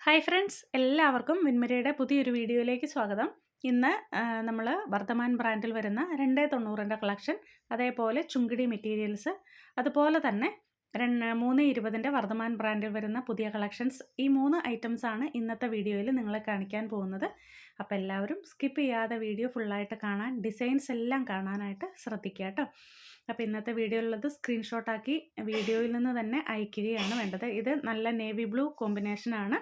Hi friends എല്ലാവർക്കും വിന്മരയുടെ പുതിയൊരു വീഡിയോയിലേക്ക് സ്വാഗതം. ഇന്ന് നമ്മൾ വർദ്ധമാൻ ബ്രാൻഡിൽ വരുന്ന രണ്ട് തൊണ്ണൂറിന്റെ കളക്ഷൻ അതേപോലെ ചുങ്കിടി മെറ്റീരിയൽസ് അതുപോലെ തന്നെ രണ്ട് മൂന്ന് ഇരുപതിന്റെ വർദ്ധമാൻ ബ്രാൻഡിൽ വരുന്ന പുതിയ കളക്ഷൻസ്. ഈ മൂന്ന് ഐറ്റംസ് ആണ് ഇന്നത്തെ വീഡിയോയിൽ നിങ്ങളെ കാണിക്കാൻ പോകുന്നത്. അപ്പോൾ എല്ലാവരും സ്കിപ്പ് ചെയ്യാതെ വീഡിയോ ഫുള്ളായിട്ട് കാണാൻ ഡിസൈൻസ് എല്ലാം കാണാനായിട്ട് ശ്രദ്ധിക്കുക കേട്ടോ. അപ്പോൾ ഇന്നത്തെ വീഡിയോയിലുള്ളത് സ്ക്രീൻഷോട്ടാക്കി വീഡിയോയിൽ നിന്ന് തന്നെ അയക്കുകയാണ് വേണ്ടത്. ഇത് നല്ല നേവി ബ്ലൂ കോമ്പിനേഷനാണ്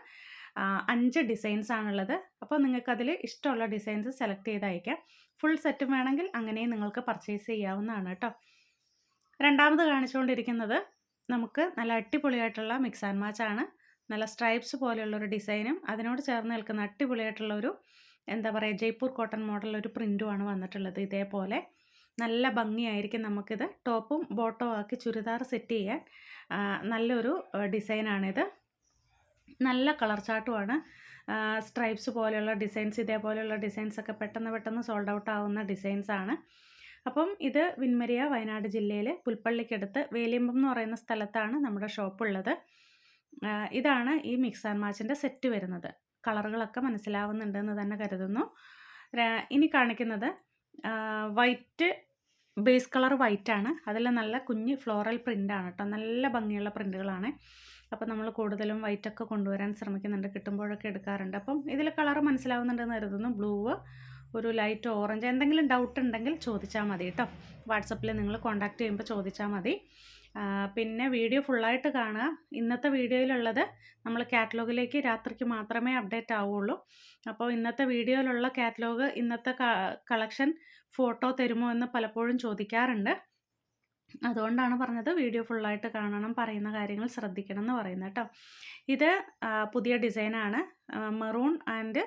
അഞ്ച് ഡിസൈൻസ് ആണുള്ളത്. അപ്പോൾ നിങ്ങൾക്കതിൽ ഇഷ്ടമുള്ള ഡിസൈൻസ് സെലക്ട് ചെയ്ത് അയക്കാം. ഫുൾ സെറ്റും വേണമെങ്കിൽ അങ്ങനെയും നിങ്ങൾക്ക് പർച്ചേസ് ചെയ്യാവുന്നതാണ് കേട്ടോ. രണ്ടാമത് കാണിച്ചുകൊണ്ടിരിക്കുന്നത് നമുക്ക് നല്ല അടിപൊളിയായിട്ടുള്ള മിക്സ് ആൻഡ് മാച്ച് ആണ്. നല്ല സ്ട്രൈപ്സ് പോലെയുള്ളൊരു ഡിസൈനും അതിനോട് ചേർന്ന് നിൽക്കുന്ന അടിപൊളിയായിട്ടുള്ളൊരു എന്താ പറയുക ജയ്പൂർ കോട്ടൺ മോഡൽ ഒരു പ്രിന്റുമാണ് വന്നിട്ടുള്ളത് ഇതേപോലെ. നല്ല ഭംഗിയായിരിക്കും നമുക്കിത്. ടോപ്പും ബോട്ടവും ആക്കി ചുരിദാർ സെറ്റ് ചെയ്യാൻ നല്ലൊരു ഡിസൈനാണിത് നല്ല കളർ ചാട്ടുമാണ് സ്ട്രൈപ്സ് പോലെയുള്ള ഡിസൈൻസ് ഇതേപോലെയുള്ള ഡിസൈൻസ് ഒക്കെ പെട്ടെന്ന് പെട്ടെന്ന് സോൾഡ് ഔട്ട് ആവുന്ന ഡിസൈൻസാണ് അപ്പം ഇത് വിൻമരിയ വയനാട് ജില്ലയിലെ പുൽപ്പള്ളിക്കടുത്ത് വേലിയമ്പം എന്ന് പറയുന്ന സ്ഥലത്താണ് നമ്മുടെ ഷോപ്പ് ഉള്ളത് ഇതാണ് ഈ മിക്സ് ആൻഡ് മാച്ചിന്റെ സെറ്റ് വരുന്നത്. കളറുകളൊക്കെ മനസ്സിലാവുന്നുണ്ടെന്ന് തന്നെ കരുതുന്നു. ഇനി കാണിക്കുന്നത് വൈറ്റ് ബേസ് കളർ വൈറ്റ് ആണ് അതിൽ നല്ല കുഞ്ഞ് ഫ്ലോറൽ പ്രിന്റാണ് കേട്ടോ. നല്ല ഭംഗിയുള്ള പ്രിന്റുകളാണ്. അപ്പോൾ നമ്മൾ കൂടുതലും വൈറ്റൊക്കെ കൊണ്ടുവരാൻ ശ്രമിക്കുന്നുണ്ട് കിട്ടുമ്പോഴൊക്കെ എടുക്കാറുണ്ട്. അപ്പം ഇതിൽ കളർ മനസ്സിലാവുന്നുണ്ടെന്ന് കരുതുന്നു. ബ്ലൂ ഒരു ലൈറ്റ് ഓറഞ്ച് എന്തെങ്കിലും ഡൗട്ട് ഉണ്ടെങ്കിൽ ചോദിച്ചാൽ മതി കേട്ടോ വാട്സപ്പിൽ നിങ്ങൾ കോൺടാക്റ്റ് ചെയ്യുമ്പോൾ ചോദിച്ചാൽ മതി. പിന്നെ വീഡിയോ ഫുള്ളായിട്ട് കാണുക. ഇന്നത്തെ വീഡിയോയിലുള്ളത് നമ്മൾ കാറ്റലോഗിലേക്ക് രാത്രിക്ക് മാത്രമേ അപ്ഡേറ്റ് ആവുള്ളൂ. അപ്പോൾ ഇന്നത്തെ വീഡിയോയിലുള്ള കാറ്റലോഗ് ഇന്നത്തെ കളക്ഷൻ ഫോട്ടോ തരുമോ എന്ന് പലപ്പോഴും ചോദിക്കാറുണ്ട്. അതുകൊണ്ടാണ് പറഞ്ഞത് വീഡിയോ ഫുള്ളായിട്ട് കാണണം പറയുന്ന കാര്യങ്ങൾ ശ്രദ്ധിക്കണം എന്ന് പറയുന്നത് കേട്ടോ ഇത് പുതിയ ഡിസൈനാണ് മെറൂൺ ആൻഡ്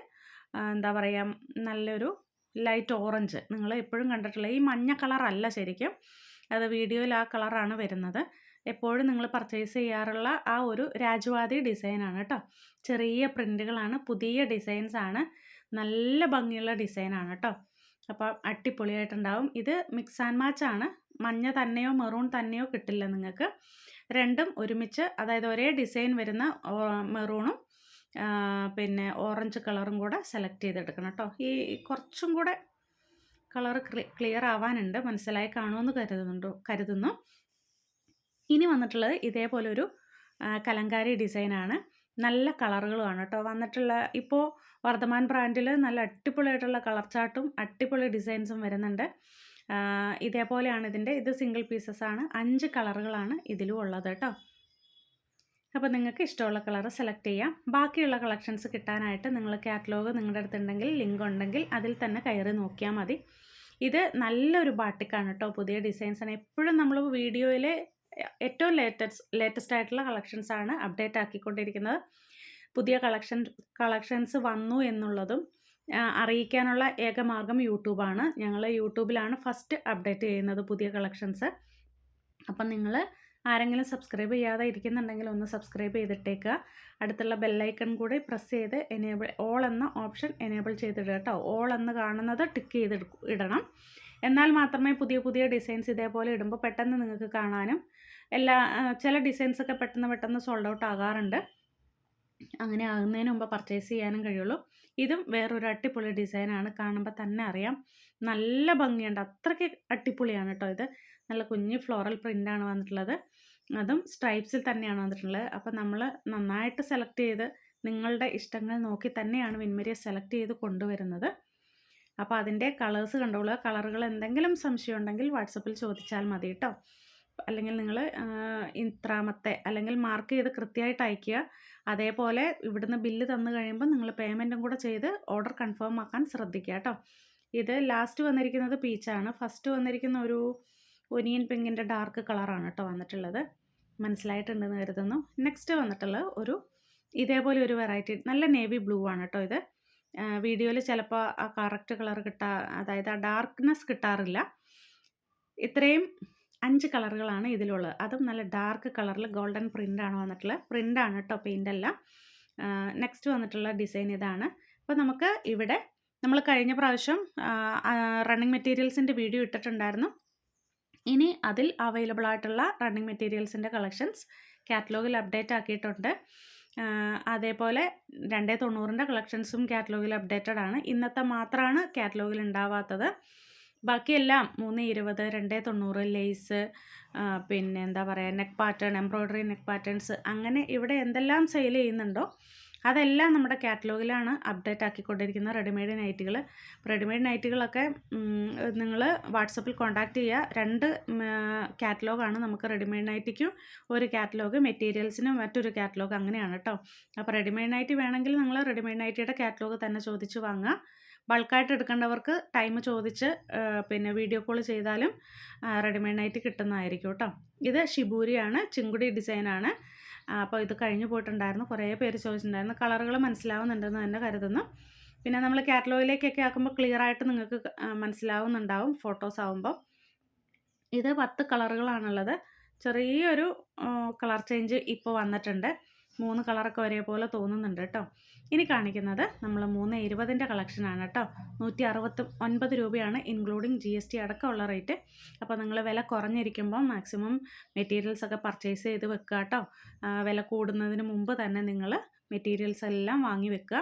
എന്താ പറയുക നല്ലൊരു ലൈറ്റ് ഓറഞ്ച് നിങ്ങൾ എപ്പോഴും കണ്ടിട്ടുള്ള ഈ മഞ്ഞ കളറല്ല ശരിക്കും. അത് വീഡിയോയിൽ ആ കളറാണ് വരുന്നത്. എപ്പോഴും നിങ്ങൾ പർച്ചേസ് ചെയ്യാറുള്ള ആ ഒരു രാജവാദി ഡിസൈനാണ് കേട്ടോ. ചെറിയ പ്രിന്റുകളാണ് പുതിയ ഡിസൈൻസ് ആണ് നല്ല ഭംഗിയുള്ള ഡിസൈനാണ് കേട്ടോ. അപ്പോൾ അടിപൊളിയായിട്ടുണ്ടാവും. ഇത് മിക്സ് ആൻഡ് മാച്ച് ആണ്. മഞ്ഞ തന്നെയോ മെറൂൺ തന്നെയോ കിട്ടില്ല നിങ്ങൾക്ക്. രണ്ടും ഒരുമിച്ച് അതായത് ഒരേ ഡിസൈൻ വരുന്ന മെറൂണും പിന്നെ ഓറഞ്ച് കളറും കൂടെ സെലക്ട് ചെയ്തെടുക്കണം കേട്ടോ. ഈ കുറച്ചും കൂടെ കളർ ക്ലിയർ ആവാനുണ്ട്. മനസ്സിലായി കാണുമെന്ന് കരുതുന്നുണ്ടോ കരുതുന്നു. ഇനി വന്നിട്ടുള്ളത് ഇതേപോലെ ഒരു കലങ്കാരി ഡിസൈനാണ്. നല്ല കളറുകളുമാണ് കേട്ടോ. വന്നിട്ടുള്ള ഇപ്പോൾ വർദ്ധമാൻ ബ്രാൻഡിൽ നല്ല അടിപൊളിയായിട്ടുള്ള കളർ ചാർട്ടും അടിപൊളി ഡിസൈൻസും വരുന്നുണ്ട്. ഇതേപോലെയാണ് ഇതിന്റെ ഇത് സിംഗിൾ പീസസ് ആണ്. അഞ്ച് കളറുകളാണ് ഇതിലും ഉള്ളത് കേട്ടോ. അപ്പോൾ നിങ്ങൾക്ക് ഇഷ്ടമുള്ള കളർ സെലക്ട് ചെയ്യാം. ബാക്കിയുള്ള കളക്ഷൻസ് കിട്ടാനായിട്ട് നിങ്ങൾ കാറ്റലോഗ് നിങ്ങളുടെ അടുത്തുണ്ടെങ്കിൽ ലിങ്ക് ഉണ്ടെങ്കിൽ അതിൽ തന്നെ കയറി നോക്കിയാൽ മതി. ഇത് നല്ലൊരു ബാട്ടിക്കാണ് കേട്ടോ പുതിയ ഡിസൈൻസാണ് എപ്പോഴും നമ്മൾ വീഡിയോയിൽ ഏറ്റവും ലേറ്റസ്റ്റ് ലേറ്റസ്റ്റ് ആയിട്ടുള്ള കളക്ഷൻസാണ് അപ്ഡേറ്റ് ആക്കിക്കൊണ്ടിരിക്കുന്നത്. പുതിയ കളക്ഷൻ കളക്ഷൻസ് വന്നു എന്നുള്ളതും അറിയിക്കാനുള്ള ഏക മാർഗം യൂട്യൂബാണ് ഞങ്ങൾ യൂട്യൂബിലാണ് ഫസ്റ്റ് അപ്ഡേറ്റ് ചെയ്യുന്നത് പുതിയ കളക്ഷൻസ് അപ്പം നിങ്ങൾ ആരെങ്കിലും സബ്സ്ക്രൈബ് ചെയ്യാതെ ഇരിക്കുന്നുണ്ടെങ്കിൽ ഒന്ന് സബ്സ്ക്രൈബ് ചെയ്തിട്ടേക്കുക അടുത്തുള്ള ബെല്ലൈക്കൺ കൂടി പ്രസ് ചെയ്ത് എനേബിൾ ഓൾ എന്ന ഓപ്ഷൻ എനേബിൾ ചെയ്തിടുക കേട്ടോ. ഓൾ എന്ന് കാണുന്നത് ടിക്ക് ചെയ്ത് ഇടണം. എന്നാൽ മാത്രമേ പുതിയ പുതിയ ഡിസൈൻസ് ഇതേപോലെ ഇടുമ്പോൾ പെട്ടെന്ന് നിങ്ങൾക്ക് കാണാനും എല്ലാ ചില ഡിസൈൻസൊക്കെ പെട്ടെന്ന് പെട്ടെന്ന് സോൾഡ് ഔട്ട് ആകാറുണ്ട്. അങ്ങനെ ആകുന്നതിന് മുമ്പ് പർച്ചേസ് ചെയ്യാനും കഴിയുള്ളൂ. ഇതും വേറൊരു അടിപൊളി ഡിസൈനാണ് കാണുമ്പോൾ തന്നെ അറിയാം. നല്ല ഭംഗിയുണ്ട്. അത്രയ്ക്ക് അടിപൊളിയാണ് കേട്ടോ ഇത്. നല്ല കുഞ്ഞ് ഫ്ലോറൽ പ്രിന്റാണ് വന്നിട്ടുള്ളത്. അതും സ്ട്രൈപ്സിൽ തന്നെയാണ് വന്നിട്ടുള്ളത്. അപ്പോൾ നമ്മൾ നന്നായിട്ട് സെലക്ട് ചെയ്ത് നിങ്ങളുടെ ഇഷ്ടങ്ങൾ നോക്കി തന്നെയാണ് വിൻമരിയെ സെലക്ട് ചെയ്ത് കൊണ്ടുവരുന്നത്. അപ്പോൾ അതിന്റെ കളേഴ്സ് കണ്ടോളുക കളറുകൾ എന്തെങ്കിലും സംശയം ഉണ്ടെങ്കിൽ വാട്സപ്പിൽ ചോദിച്ചാൽ മതി കേട്ടോ. അല്ലെങ്കിൽ നിങ്ങൾ ഇത്രാമത്തെ അല്ലെങ്കിൽ മാർക്ക് ചെയ്ത് കൃത്യമായിട്ട് അയയ്ക്കുക. അതേപോലെ ഇവിടുന്ന് ബില്ല് തന്നു കഴിയുമ്പോൾ നിങ്ങൾ പേയ്മെന്റും കൂടെ ചെയ്ത് ഓർഡർ കൺഫേം ആക്കാൻ ശ്രദ്ധിക്കുക കേട്ടോ. ഇത് ലാസ്റ്റ് വന്നിരിക്കുന്നത് പീച്ചാണ് ഫസ്റ്റ് വന്നിരിക്കുന്ന ഒരു ഒനിയൻ പിങ്കിന്റെ ഡാർക്ക് കളറാണ് കേട്ടോ വന്നിട്ടുള്ളത്. മനസ്സിലായിട്ടുണ്ടെന്ന് കരുതുന്നു. നെക്സ്റ്റ് വന്നിട്ടുള്ള ഒരു ഇതേപോലെ ഒരു വെറൈറ്റി നല്ല നേവി ബ്ലൂ ആണ് കേട്ടോ ഇത്. വീഡിയോയിൽ ചിലപ്പോൾ ആ കറക്റ്റ് കളർ കിട്ടാ അതായത് ആ ഡാർക്ക്നെസ് കിട്ടാറില്ല. ഇത്രയും അഞ്ച് കളറുകളാണ് ഇതിലുള്ളത്. അതും നല്ല ഡാർക്ക് കളറിൽ ഗോൾഡൻ പ്രിന്റാണ് വന്നിട്ടുള്ളത് പ്രിന്റാണ് കേട്ടോ പെയിന്റ് അല്ല നെക്സ്റ്റ് വന്നിട്ടുള്ള ഡിസൈൻ ഇതാണ്. അപ്പോൾ നമുക്ക് ഇവിടെ നമ്മൾ കഴിഞ്ഞ പ്രാവശ്യം റണ്ണിങ് മെറ്റീരിയൽസിന്റെ വീഡിയോ ഇട്ടിട്ടുണ്ടായിരുന്നു. ഇനി അതിൽ അവൈലബിൾ ആയിട്ടുള്ള റണ്ണിങ് മെറ്റീരിയൽസിന്റെ കളക്ഷൻസ് കാറ്റലോഗിൽ അപ്ഡേറ്റ് ആക്കിയിട്ടുണ്ട്. അതേപോലെ രണ്ടേ തൊണ്ണൂറിന്റെ കളക്ഷൻസും കാറ്റലോഗിൽ അപ്ഡേറ്റഡ് ആണ്. ഇന്നത്തെ മാത്രമാണ് കാറ്റലോഗിൽ ഉണ്ടാവാത്തത് ബാക്കിയെല്ലാം മൂന്ന് ഇരുപത് രണ്ടേ തൊണ്ണൂറ് ലേസ് പിന്നെ എന്താ പറയുക neck pattern embroidery neck patterns അങ്ങനെ ഇവിടെ എന്തെല്ലാം സെയിൽ ചെയ്യുന്നുണ്ടോ അതെല്ലാം നമ്മുടെ കാറ്റലോഗിലാണ് അപ്ഡേറ്റ് ആക്കിക്കൊണ്ടിരിക്കുന്ന റെഡിമെയ്ഡ് നൈറ്റുകൾ. റെഡിമെയ്ഡ് നൈറ്റുകളൊക്കെ നിങ്ങൾ വാട്സപ്പിൽ കോൺടാക്റ്റ് ചെയ്യുക. രണ്ട് കാറ്റലോഗാണ് നമുക്ക് റെഡിമെയ്ഡ് നൈറ്റിക്കും. ഒരു കാറ്റലോഗ് മെറ്റീരിയൽസിനും മറ്റൊരു കാറ്റലോഗ് അങ്ങനെയാണ് കേട്ടോ അപ്പോൾ റെഡിമെയ്ഡ് നൈറ്റ് വേണമെങ്കിൽ നിങ്ങൾ റെഡിമെയ്ഡ് നൈറ്റിയുടെ കാറ്റലോഗ് തന്നെ ചോദിച്ച് വാങ്ങുക. ബൾക്കായിട്ട് എടുക്കേണ്ടവർക്ക് ടൈം ചോദിച്ച് പിന്നെ വീഡിയോ കോൾ ചെയ്താലും റെഡിമെയ്ഡ് നൈറ്റ് കിട്ടുന്നതായിരിക്കും കേട്ടോ ഇത് ഷിബൂരിയാണ് ചിങ്കുടി ഡിസൈനാണ്. അപ്പോൾ ഇത് കഴിഞ്ഞു പോയിട്ടുണ്ടായിരുന്നു. കുറേ പേര് ചോദിച്ചിട്ടുണ്ടായിരുന്നു. കളറുകൾ മനസ്സിലാവുന്നുണ്ടെന്ന് തന്നെ കരുതുന്നു. പിന്നെ നമ്മൾ കാറ്റലോഗിലേക്കൊക്കെ ആക്കുമ്പോൾ ക്ലിയർ ആയിട്ട് നിങ്ങൾക്ക് മനസ്സിലാവുന്നുണ്ടാവും ഫോട്ടോസ് ആവുമ്പോൾ ഇത് പത്ത് കളറുകളാണുള്ളത്. ചെറിയൊരു കളർ ചേഞ്ച് ഇപ്പോൾ വന്നിട്ടുണ്ട്. മൂന്ന് കളറൊക്കെ ഒരേപോലെ തോന്നുന്നുണ്ട് കേട്ടോ. ഇനി കാണിക്കുന്നത് നമ്മൾ മൂന്ന് ഇരുപതിന്റെ കളക്ഷനാണ് കേട്ടോ. നൂറ്റി അറുപത്തി ഒൻപത് രൂപയാണ് ഇൻക്ലൂഡിങ് ജി എസ് ടി അടക്കമുള്ള റേറ്റ് അപ്പോൾ നിങ്ങൾ വില കുറഞ്ഞിരിക്കുമ്പോൾ മാക്സിമം മെറ്റീരിയൽസ് ഒക്കെ പർച്ചേസ് ചെയ്ത് വെക്കുക കേട്ടോ. വില കൂടുന്നതിന് മുമ്പ് തന്നെ നിങ്ങൾ മെറ്റീരിയൽസ് എല്ലാം വാങ്ങി വെക്കുക.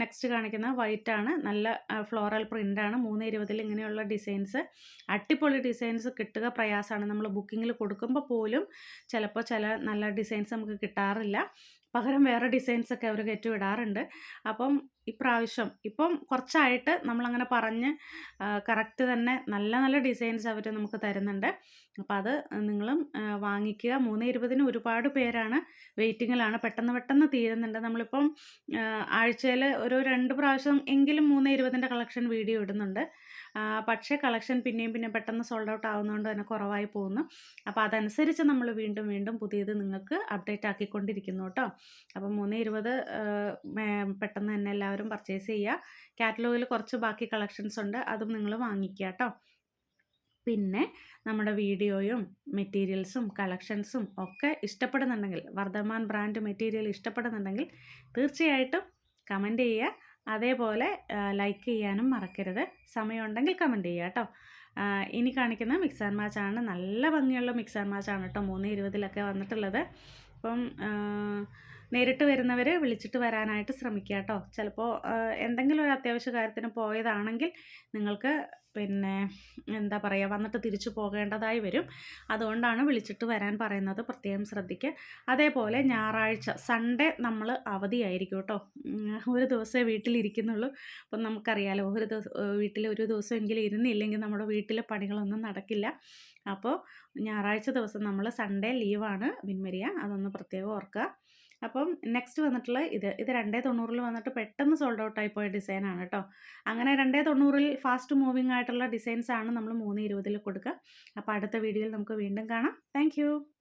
നെക്സ്റ്റ് കാണിക്കുന്നത് വൈറ്റ് ആണ്. നല്ല ഫ്ലോറൽ പ്രിന്റാണ് മൂന്ന് ഇരുപതിൽ ഇങ്ങനെയുള്ള ഡിസൈൻസ് അട്ടിപ്പൊളി ഡിസൈൻസ് കിട്ടുക പ്രയാസമാണ്. നമ്മൾ ബുക്കിങ്ങിൽ കൊടുക്കുമ്പോൾ പോലും ചിലപ്പോൾ ചില നല്ല ഡിസൈൻസ് നമുക്ക് കിട്ടാറില്ല. പകരം വേറെ ഡിസൈൻസൊക്കെ അവർ കയറ്റി വിടാറുണ്ട്. അപ്പം ഇപ്രാവശ്യം ഇപ്പം കുറച്ചായിട്ട് നമ്മളങ്ങനെ പറഞ്ഞ് കറക്റ്റ് തന്നെ നല്ല നല്ല ഡിസൈൻസ് അവർ നമുക്ക് തരുന്നുണ്ട്. അപ്പോൾ അത് നിങ്ങളും വാങ്ങിക്കുക. മൂന്ന് ഇരുപതിന് ഒരുപാട് പേരാണ് വെയിറ്റിങ്ങിലാണ്. പെട്ടെന്ന് പെട്ടെന്ന് തീരുന്നുണ്ട്. നമ്മളിപ്പം ആഴ്ചയിൽ ഒരു രണ്ട് പ്രാവശ്യം എങ്കിലും മൂന്ന് ഇരുപതിന്റെ കളക്ഷൻ വീഡിയോ ഇടുന്നുണ്ട്. പക്ഷേ കളക്ഷൻ പിന്നെയും പിന്നെ പെട്ടെന്ന് സോൾഡ് ഔട്ട് ആവുന്നതുകൊണ്ട് തന്നെ കുറവായി പോകുന്നു. അപ്പോൾ അതനുസരിച്ച് നമ്മൾ വീണ്ടും വീണ്ടും പുതിയത് നിങ്ങൾക്ക് അപ്ഡേറ്റ് ആക്കിക്കൊണ്ടിരിക്കുന്നു കേട്ടോ അപ്പോൾ മൂന്ന് ഇരുപത് പെട്ടെന്ന് തന്നെ എല്ലാവരും പർച്ചേസ് ചെയ്യുക കാറ്റലോഗിൽ കുറച്ച് ബാക്കി കളക്ഷൻസ് ഉണ്ട്. അതും നിങ്ങൾ വാങ്ങിക്കുക കേട്ടോ പിന്നെ നമ്മുടെ വീഡിയോയും മെറ്റീരിയൽസും കളക്ഷൻസും ഒക്കെ ഇഷ്ടപ്പെടുന്നുണ്ടെങ്കിൽ വർദ്ധമാൻ ബ്രാൻഡ് മെറ്റീരിയൽ ഇഷ്ടപ്പെടുന്നുണ്ടെങ്കിൽ തീർച്ചയായിട്ടും കമന്റ് ചെയ്യുക. അതേപോലെ ലൈക്ക് ചെയ്യാനും മറക്കരുത്. സമയമുണ്ടെങ്കിൽ കമന്റ് ചെയ്യുക കേട്ടോ. ഇനി കാണിക്കുന്ന മിക്സ് ആൻഡ് മാച്ച് ആണ്. നല്ല ഭംഗിയുള്ള മിക്സ് ആൻഡ് മാച്ച് ആണ് കേട്ടോ മൂന്ന് ഇരുപതിലൊക്കെ വന്നിട്ടുള്ളത്. അപ്പം നേരിട്ട് വരുന്നവർ വിളിച്ചിട്ട് വരാനായിട്ട് ശ്രമിക്കുക കേട്ടോ. ചിലപ്പോൾ എന്തെങ്കിലും ഒരു അത്യാവശ്യ കാര്യത്തിന് പോയതാണെങ്കിൽ നിങ്ങൾക്ക് പിന്നെ എന്താ പറയുക വന്നിട്ട് തിരിച്ചു പോകേണ്ടതായി വരും. അതുകൊണ്ടാണ് വിളിച്ചിട്ട് വരാൻ പറയുന്നത്. പ്രത്യേകം ശ്രദ്ധിക്കുക. അതേപോലെ ഞായറാഴ്ച സൺഡേ നമ്മൾ അവധിയായിരിക്കും കേട്ടോ. ഒരു ദിവസമേ വീട്ടിലിരിക്കുന്നുള്ളൂ. അപ്പം നമുക്കറിയാലോ ഒരു ദിവസം വീട്ടിൽ ഒരു ദിവസമെങ്കിലും ഇരുന്നില്ലെങ്കിൽ നമ്മുടെ വീട്ടിലെ പണികളൊന്നും നടക്കില്ല. അപ്പോൾ ഞായറാഴ്ച ദിവസം നമ്മൾ സൺഡേ ലീവാണ് വിൻമരിയ. അതൊന്ന് പ്രത്യേകം ഓർക്കുക അപ്പം നെക്സ്റ്റ് വന്നിട്ടുള്ള ഇത് ഇത് രണ്ടേ തൊണ്ണൂറിൽ വന്നിട്ട് പെട്ടെന്ന് സോൾഡ് ഔട്ട് ആയി പോയ ഡിസൈനാണ് കേട്ടോ അങ്ങനെ രണ്ടേ തൊണ്ണൂറിൽ ഫാസ്റ്റ് മൂവിങ് ആയിട്ടുള്ള ഡിസൈൻസ് ആണ് നമ്മൾ മൂന്ന് ഇരുപതിൽ കൊടുക്കുക അപ്പോൾ അടുത്ത വീഡിയോയിൽ നമുക്ക് വീണ്ടും കാണാം. താങ്ക്